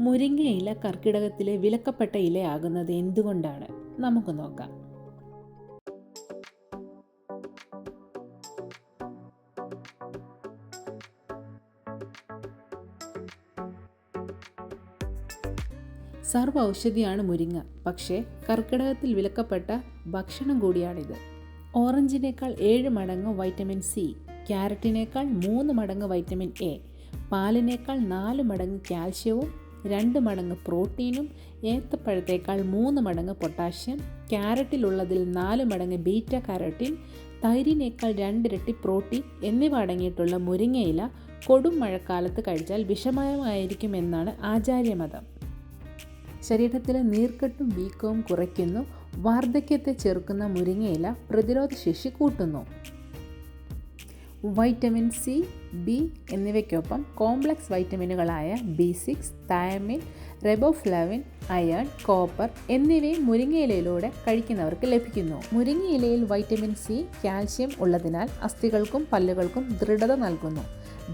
മുരിങ്ങയില കർക്കിടകത്തിലെ വിലക്കപ്പെട്ട ഇലയാകുന്നത് എന്തുകൊണ്ടാണ്? നമുക്ക് നോക്കാം. സർവ ഔഷധിയാണ് മുരിങ്ങ. പക്ഷേ കർക്കിടകത്തിൽ വിലക്കപ്പെട്ട ഭക്ഷണം കൂടിയാണിത്. ഓറഞ്ചിനേക്കാൾ ഏഴ് മടങ്ങ് വൈറ്റമിൻ സി ക്യാരറ്റിനേക്കാൾ മൂന്ന് മടങ്ങ് വൈറ്റമിൻ എ പാലിനേക്കാൾ നാല് മടങ്ങ് കാൽഷ്യവും രണ്ട് മടങ്ങ് പ്രോട്ടീനും ഏത്തപ്പഴത്തേക്കാൾ മൂന്ന് മടങ്ങ് പൊട്ടാഷ്യം ക്യാരറ്റിലുള്ളതിൽ നാല് മടങ്ങ് ബീറ്റ കാരറ്റിൻ തൈരിനേക്കാൾ രണ്ടിരട്ടി പ്രോട്ടീൻ എന്നിവ അടങ്ങിയിട്ടുള്ള മുരിങ്ങയില കൊടും മഴക്കാലത്ത് കഴിച്ചാൽ വിഷമയമായിരിക്കുമെന്നാണ് ആചാര്യമതം. ശരീരത്തിലെ നീർക്കെട്ടും വീക്കവും കുറയ്ക്കുന്നു. വാർദ്ധക്യത്തെ ചെറുക്കുന്ന മുരിങ്ങയില പ്രതിരോധശേഷി കൂട്ടുന്നു. വൈറ്റമിൻ സി ബി എന്നിവയ്ക്കൊപ്പം complex വൈറ്റമിനുകളായ B six thiamine riboflavin iron copper എന്നിവയും മുരിങ്ങയിലയിലൂടെ കഴിക്കുന്നവർക്ക് ലഭിക്കുന്നു. മുരിങ്ങയിലയിൽ വൈറ്റമിൻ സി കാൽഷ്യം ഉള്ളതിനാൽ അസ്ഥികൾക്കും പല്ലുകൾക്കും ദൃഢത നൽകുന്നു.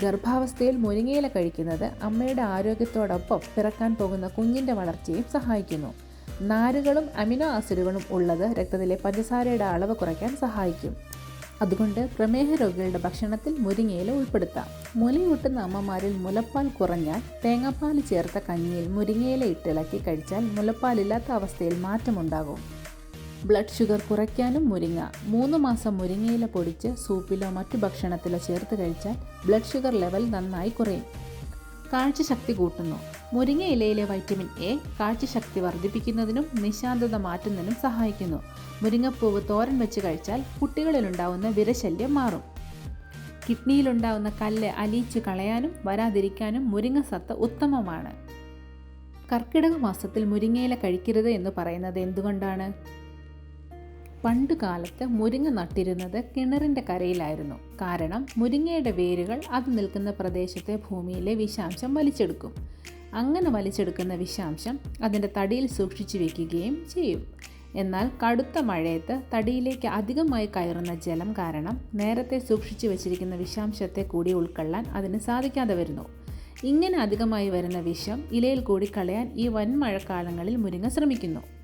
ഗർഭാവസ്ഥയിൽ മുരിങ്ങയില കഴിക്കുന്നത് അമ്മയുടെ ആരോഗ്യത്തോടൊപ്പം പിറക്കാൻ പോകുന്ന കുഞ്ഞിന്റെ വളർച്ചയും സഹായിക്കുന്നു. നാരുകളും അമിനോ ആസിഡുകളും ഉള്ളത് രക്തത്തിലെ പഞ്ചസാരയുടെ അളവ് കുറയ്ക്കാൻ സഹായിക്കും. അതുകൊണ്ട് പ്രമേഹ രോഗികളുടെ ഭക്ഷണത്തിൽ മുരിങ്ങയില ഉൾപ്പെടുത്താം. മുലയൂട്ടുന്ന അമ്മമാരിൽ മുലപ്പാൽ കുറഞ്ഞാൽ തേങ്ങാപ്പാൽ ചേർത്ത കഞ്ഞിയിൽ മുരിങ്ങയില ഇട്ടിളക്കി കഴിച്ചാൽ മുലപ്പാലില്ലാത്ത അവസ്ഥയിൽ മാറ്റമുണ്ടാകും. ബ്ലഡ് ഷുഗർ കുറയ്ക്കാനും മുരിങ്ങ. മൂന്ന് മാസം മുരിങ്ങയില പൊടിച്ച് സൂപ്പിലോ മറ്റു ഭക്ഷണത്തിലോ ചേർത്ത് കഴിച്ചാൽ ബ്ലഡ് ഷുഗർ ലെവൽ നന്നായി കുറയും. കാഴ്ചശക്തി കൂട്ടുന്നു. മുരിങ്ങ ഇലയിലെ വൈറ്റമിൻ എ കാഴ്ചശക്തി വർദ്ധിപ്പിക്കുന്നതിനും നിശാന്തത മാറ്റുന്നതിനും സഹായിക്കുന്നു. മുരിങ്ങപ്പൂവ് തോരൻ വെച്ച് കഴിച്ചാൽ കുട്ടികളിലുണ്ടാവുന്ന വിരശല്യം മാറും. കിഡ്നിയിലുണ്ടാവുന്ന കല്ല് അലിയിച്ച് കളയാനും വരാതിരിക്കാനും മുരിങ്ങ സത്ത് ഉത്തമമാണ്. കർക്കിടക മാസത്തിൽ മുരിങ്ങയില കഴിക്കരുത് എന്ന് പറയുന്നത് എന്തുകൊണ്ടാണ്? പണ്ട് കാലത്ത് മുരിങ്ങ നട്ടിരുന്നത് കിണറിന്റെ കരയിലായിരുന്നു. കാരണം മുരിങ്ങയുടെ വേരുകൾ അത് നിൽക്കുന്ന പ്രദേശത്തെ ഭൂമിയിലെ വിഷാംശം വലിച്ചെടുക്കും. അങ്ങനെ വലിച്ചെടുക്കുന്ന വിഷാംശം അതിന്റെ തടിയിൽ സൂക്ഷിച്ചു വെക്കുകയും ചെയ്യും. എന്നാൽ കടുത്ത മഴയത്ത് തടിയിലേക്ക് അധികമായി കയറുന്ന ജലം കാരണം നേരത്തെ സൂക്ഷിച്ചു വച്ചിരിക്കുന്ന വിഷാംശത്തെ കൂടി ഉൾക്കൊള്ളാൻ അതിന് സാധിക്കാതെ വരുന്നു. ഇങ്ങനെ അധികമായി വരുന്ന വിഷം ഇലയിൽ കൂടി കളയാൻ ഈ വൻ മഴക്കാലങ്ങളിൽ മുരിങ്ങ ശ്രമിക്കുന്നു.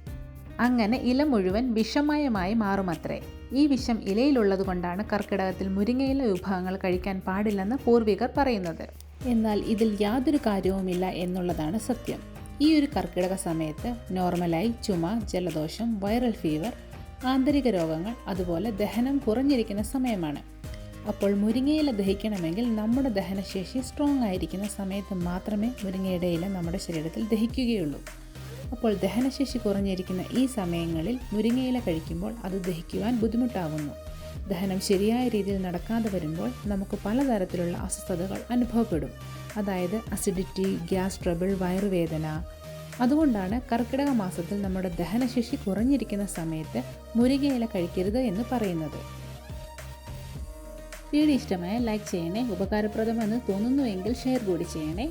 അങ്ങനെ ഇല മുഴുവൻ വിഷമയമായി മാറുമത്രേ. ഈ വിഷം ഇലയിലുള്ളത് കൊണ്ടാണ് കർക്കിടകത്തിൽ മുരിങ്ങയില വിഭവങ്ങൾ കഴിക്കാൻ പാടില്ലെന്ന് പൂർവികർ പറയുന്നത്. എന്നാൽ ഇതിൽ യാതൊരു കാര്യവുമില്ല എന്നുള്ളതാണ് സത്യം. ഈ ഒരു കർക്കിടക സമയത്ത് നോർമലായി ചുമ ജലദോഷം വൈറൽ ഫീവർ ആന്തരിക രോഗങ്ങൾ അതുപോലെ ദഹനം കുറഞ്ഞിരിക്കുന്ന സമയമാണ്. അപ്പോൾ മുരിങ്ങയില ദഹിക്കണമെങ്കിൽ നമ്മുടെ ദഹനശേഷി സ്ട്രോങ് ആയിരിക്കുന്ന സമയത്ത് മാത്രമേ മുരിങ്ങയുടെ ഇല നമ്മുടെ ശരീരത്തിൽ ദഹിക്കുകയുള്ളൂ. അപ്പോൾ ദഹനശേഷി കുറഞ്ഞിരിക്കുന്ന ഈ സമയങ്ങളിൽ മുരിങ്ങയില കഴിക്കുമ്പോൾ അത് ദഹിക്കുവാൻ ബുദ്ധിമുട്ടാകുന്നു ദഹനം ശരിയായ രീതിയിൽ നടക്കാതെ വരുമ്പോൾ നമുക്ക് പലതരത്തിലുള്ള അസ്വസ്ഥതകൾ അനുഭവപ്പെടും. അതായത് അസിഡിറ്റി ഗ്യാസ് ട്രബിൾ വയറുവേദന. അതുകൊണ്ടാണ് കർക്കിടക മാസത്തിൽ നമ്മുടെ ദഹനശേഷി കുറഞ്ഞിരിക്കുന്ന സമയത്ത് മുരിങ്ങയില കഴിക്കരുത് എന്ന് പറയുന്നത്. വീഡിയോ ഇഷ്ടമായ ലൈക്ക് ചെയ്യണേ ഉപകാരപ്രദമെന്ന് തോന്നുന്നുവെങ്കിൽ ഷെയർ കൂടി ചെയ്യണേ.